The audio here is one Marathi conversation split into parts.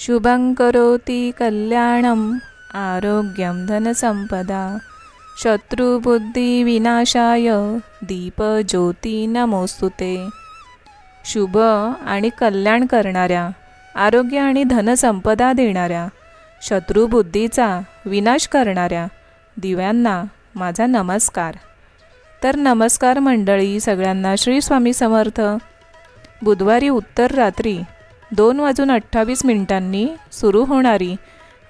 शुभं करोति कल्याणम् आरोग्यं धनसंपदा शत्रुबुद्धिविनाशाय दीपज्योती नमोस्तुते शुभ आणि कल्याण करणाऱ्या आरोग्य आणि धनसंपदा देणाऱ्या शत्रुबुद्धीचा विनाश करणाऱ्या दिव्यांना माझा नमस्कार. तर नमस्कार मंडळी सगळ्यांना श्री स्वामी समर्थ. बुधवारी उत्तर रात्री दोन वाजून अठ्ठावीस मिनिटांनी सुरू होणारी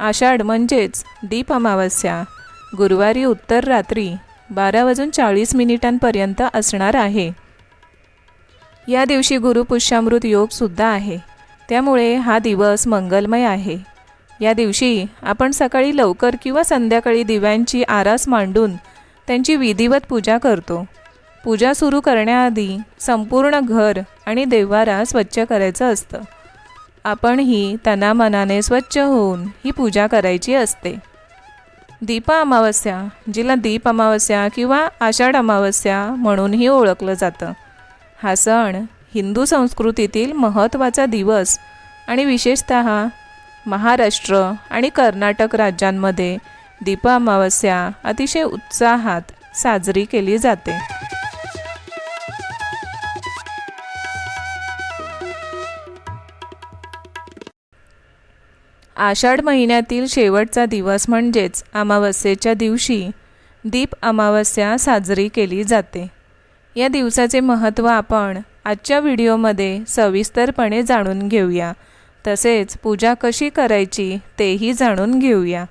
आषाढ म्हणजेच दीप अमावस्या गुरुवारी उत्तर रात्री बारा वाजून चाळीस मिनिटांपर्यंत असणार आहे. या दिवशी गुरुपुष्यामृत योगसुद्धा आहे. त्यामुळे हा दिवस मंगलमय आहे. या दिवशी आपण सकाळी लवकर किंवा संध्याकाळी दिव्यांची आरास मांडून त्यांची विधिवत पूजा करतो. पूजा सुरू करण्याआधी संपूर्ण घर आणि देवारा स्वच्छ करायचं असतं. आपणही तनामनाने स्वच्छ होऊन ही पूजा करायची असते. दीप अमावस्या जिला दीप अमावस्या किंवा आषाढ अमावस्या म्हणूनही ओळखलं जातं. हा सण हिंदू संस्कृतीतील महत्त्वाचा दिवस आणि विशेषत महाराष्ट्र आणि कर्नाटक राज्यांमध्ये दीप अमावस्या अतिशय उत्साहात साजरी केली जाते. आषाढ महिन्यातील शेवटचा दिवस म्हणजेच अमावस्येच्या दिवशी दीप अमावस्या साजरी केली जाते. या दिवसाचे महत्त्व आपण आजच्या व्हिडिओमध्ये सविस्तरपणे जाणून घेऊया. तसेच पूजा कशी करायची तेही जाणून घेऊया.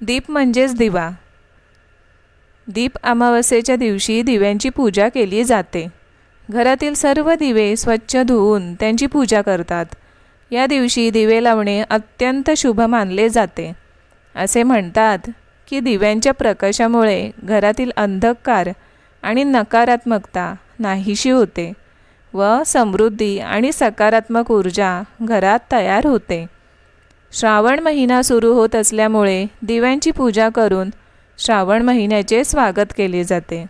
दीप म्हणजेच दिवा. दीप अमावस्येच्या दिवशी दिव्यांची पूजा केली जाते. घरातील सर्व दिवे स्वच्छ धुवून त्यांची पूजा करतात. या दिवशी दिवे लावणे अत्यंत शुभ मानले जाते. असे म्हणतात की दिव्यांच्या प्रकाशामुळे घरातील अंधकार आणि नकारात्मकता नाहीशी होते व समृद्धी आणि सकारात्मक ऊर्जा घरात तयार होते. श्रावण महिना सुरू होत असल्यामुळे दिव्यांची पूजा करून श्रावण महिन्याचे स्वागत केले जाते.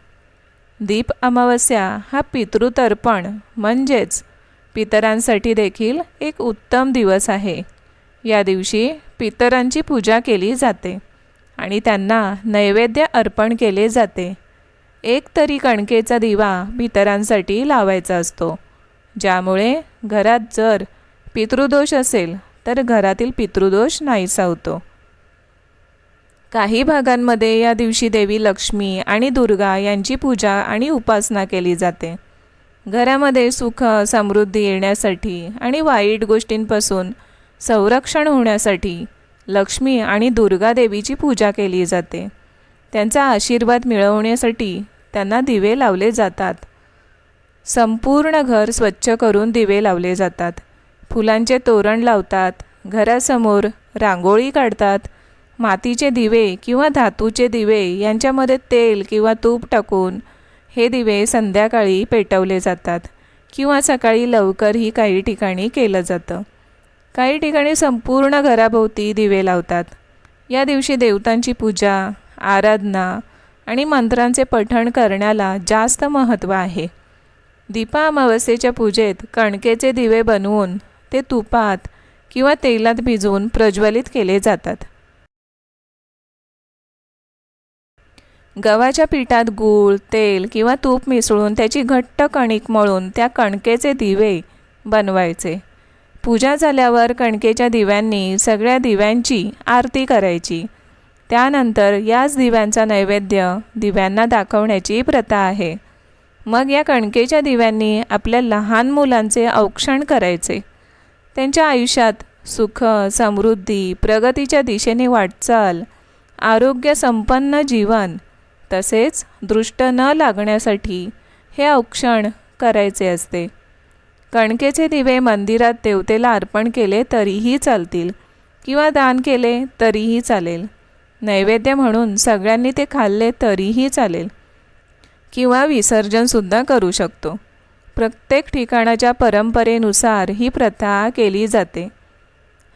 दीप अमावस्या हा पितृतर्पण म्हणजेच पितरांसाठी देखील एक उत्तम दिवस आहे. या दिवशी पितरांची पूजा केली जाते आणि त्यांना नैवेद्य अर्पण केले जाते. एक तरी कणकेचा दिवा पितरांसाठी लावायचा असतो. ज्यामुळे घरात जर पितृदोष असेल तर घरातील पितृदोष नाहीसा होतो. काही भागांमध्ये या दिवशी देवी लक्ष्मी आणि दुर्गा यांची पूजा आणि उपासना केली जाते. घरामध्ये सुख समृद्धी येण्यासाठी आणि वाईट गोष्टींपासून संरक्षण होण्यासाठी लक्ष्मी आणि दुर्गा देवीची पूजा केली जाते. त्यांचा आशीर्वाद मिळवण्यासाठी त्यांना दिवे लावले जातात. संपूर्ण घर स्वच्छ करून दिवे लावले जातात. फुलांचे तोरण लावतात घरासमोर रांगोळी काढतात. मातीचे दिवे किंवा धातूचे दिवे यांच्यामध्ये तेल किंवा तूप टाकून हे दिवे संध्याकाळी पेटवले जातात किंवा सकाळी लवकरही काही ठिकाणी केलं जातं. काही ठिकाणी संपूर्ण घराभोवती दिवे लावतात. या दिवशी देवतांची पूजा आराधना आणि मंत्रांचे पठण करण्याला जास्त महत्त्व आहे. दीपा अमावस्येच्या पूजेत कणकेचे दिवे बनवून ते तुपात किंवा तेलात भिजवून प्रज्वलित केले जातात. गव्हाच्या पिठात गूळ तेल किंवा तूप मिसळून त्याची घट्ट कणिक मळून त्या कणकेचे दिवे बनवायचे. पूजा झाल्यावर कणकेच्या दिव्यांनी सगळ्या दिव्यांची आरती करायची. त्यानंतर याच दिव्यांचा नैवेद्य दिव्यांना दाखवण्याची प्रथा आहे. मग या कणकेच्या दिव्यांनी आपल्या लहान मुलांचे औक्षण करायचे. त्यांच्या आयुष्यात सुख समृद्धी प्रगतीच्या दिशेने वाटचाल आरोग्य संपन्न जीवन तसेच दृष्ट न लागण्यासाठी हे औक्षण करायचे असते. कणकेचे दिवे मंदिरात देवतेला अर्पण केले तरीही चालतील किंवा दान केले तरीही चालेल. नैवेद्य म्हणून सगळ्यांनी ते खाल्ले तरीही चालेल. किंवा विसर्जनसुद्धा करू शकतो. प्रत्येक ठिकाणाच्या परंपरेनुसार ही प्रथा केली जाते.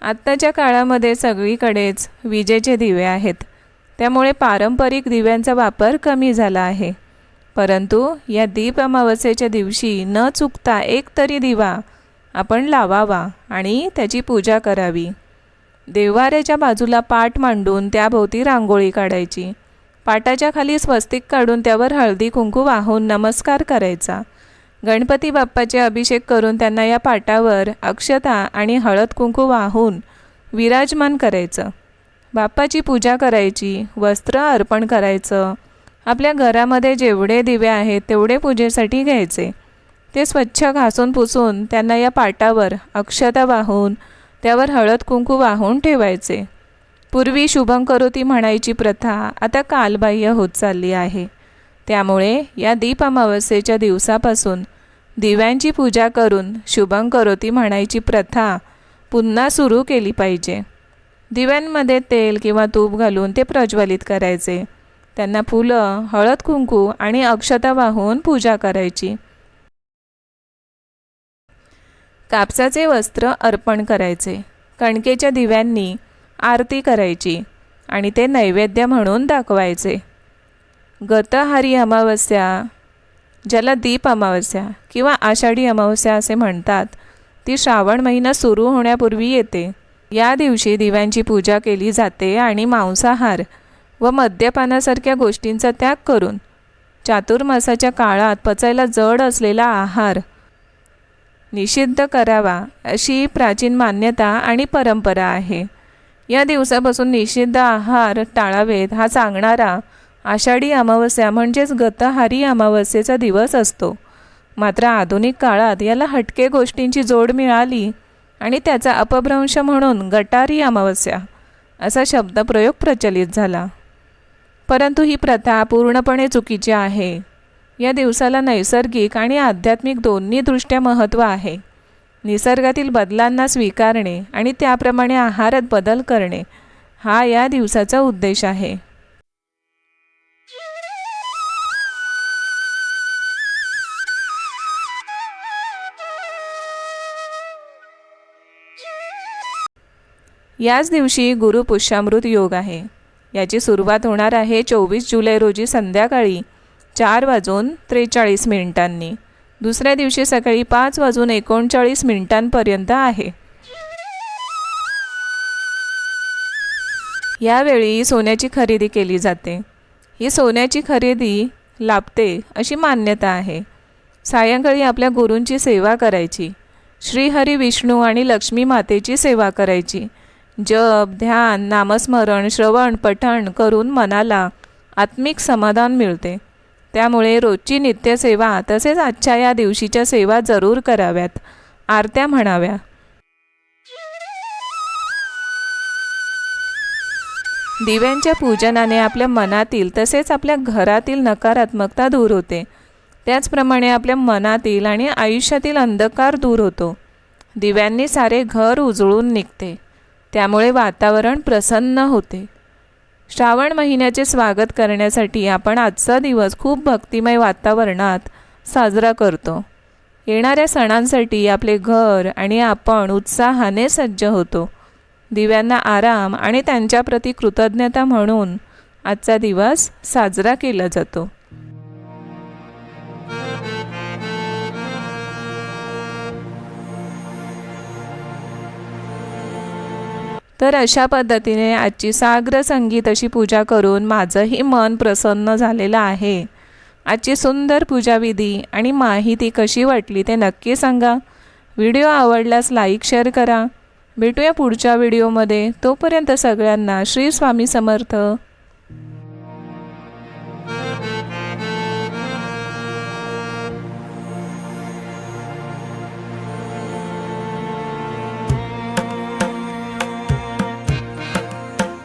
आत्ताच्या काळामध्ये सगळीकडेच विजेचे दिवे आहेत. त्यामुळे पारंपरिक दिव्यांचा वापर कमी झाला आहे. परंतु या दीप अमावस्येच्या दिवशी न चुकता एक तरी दिवा आपण लावावा आणि त्याची पूजा करावी. देवाऱ्याच्या बाजूला पाट मांडून त्याभोवती रांगोळी काढायची. पाटाच्या खाली स्वस्तिक काढून त्यावर हळदी कुंकू वाहून नमस्कार करायचा. गणपती बाप्पाचे अभिषेक करून त्यांना या पाटावर अक्षता आणि हळद कुंकू वाहून विराजमान करायचं. बाप्पाची पूजा करायची वस्त्र अर्पण करायचं. आपल्या घरामध्ये जेवढे दिवे आहेत तेवढे पूजेसाठी घ्यायचे. ते स्वच्छ घासून पुसून त्यांना या पाटावर अक्षता वाहून त्यावर हळद कुंकू वाहून ठेवायचे. पूर्वी शुभं करोती म्हणायची प्रथा आता कालबाह्य होत चालली आहे. त्यामुळे या दीप अमावस्येच्या दिवसापासून दिव्यांची पूजा करून शुभं करोती म्हणायची प्रथा पुन्हा सुरू केली पाहिजे. दिव्यांमध्ये तेल किंवा तूप घालून ते प्रज्वलित करायचे. त्यांना फुलं हळद कुंकू आणि अक्षता वाहून पूजा करायची. कापसाचे वस्त्र अर्पण करायचे. कणकेच्या दिव्यांनी आरती करायची आणि ते नैवेद्य म्हणून दाखवायचे. गतहारी अमावस्या ज्याला दीप अमावस्या किंवा आषाढी अमावस्या असे म्हणतात ती श्रावण महिना सुरू होण्यापूर्वी येते. या दिवशी दिव्यांची पूजा केली जाते आणि मांसाहार व मद्यपानासारख्या गोष्टींचा त्याग करून चातुर्मासाच्या काळात पचायला जड असलेला आहार निषिद्ध करावा अशी प्राचीन मान्यता आणि परंपरा आहे. या दिवसापासून निषिद्ध आहार टाळावेत हा सांगणारा आषाढी अमावस्या म्हणजेच गतहारी अमावस्येचा दिवस असतो. मात्र आधुनिक काळात याला हटके गोष्टींची जोड मिळाली आणि त्याचा अपभ्रंश म्हणून गटारी अमावस्या असा शब्दप्रयोग प्रचलित झाला. परंतु ही प्रथा पूर्णपणे चुकीची आहे. या दिवसाला नैसर्गिक आणि आध्यात्मिक दोन्ही दृष्ट्या महत्त्व आहे. निसर्गातील बदलांना स्वीकारणे आणि त्याप्रमाणे आहारात बदल करणे हा या दिवसाचा उद्देश आहे. याच दिवशी गुरुपुष्यामृत योग आहे. याची सुरुवात होणार आहे चोवीस जुलै रोजी संध्याकाळी चार वाजून त्रेचाळीस मिनिटांनी. दुसऱ्या दिवशी सकाळी पाच वाजून एकोणचाळीस मिनिटांपर्यंत आहे. यावेळी सोन्याची खरेदी केली जाते. ही सोन्याची खरेदी लाभते अशी मान्यता आहे. सायंकाळी आपल्या गुरूंची सेवा करायची. श्रीहरी विष्णू आणि लक्ष्मी मातेची सेवा करायची. जप ध्यान नामस्मरण श्रवण पठण करून मनाला आत्मिक समाधान मिळते. त्यामुळे रोजची नित्यसेवा तसेच आजच्या या दिवशीच्या सेवा जरूर कराव्यात. आरत्या म्हणाव्या. दिव्यांच्या पूजनाने आपल्या मनातील तसेच आपल्या घरातील नकारात्मकता दूर होते. त्याचप्रमाणे आपल्या मनातील आणि आयुष्यातील अंधकार दूर होतो. दिव्यांनी सारे घर उजळून निघते. त्यामुळे वातावरण प्रसन्न होते. श्रावण महिन्याचे स्वागत करण्यासाठी आपण आजचा दिवस खूप भक्तिमय वातावरणात साजरा करतो. येणाऱ्या सणांसाठी आपले घर आणि आपण उत्साहाने सज्ज होतो. दिव्यांना आराम आणि त्यांच्याप्रती कृतज्ञता म्हणून आजचा दिवस साजरा केला जातो. तर अशा पद्धतीने आजची साग्र संगीत अशी पूजा करून माझंही मन प्रसन्न झालेलं आहे. आजची सुंदर पूजाविधी आणि माहिती कशी वाटली ते नक्की सांगा. व्हिडिओ आवडल्यास लाईक शेअर करा. भेटूया पुढच्या व्हिडिओमध्ये. तोपर्यंत सगळ्यांना श्री स्वामी समर्थ.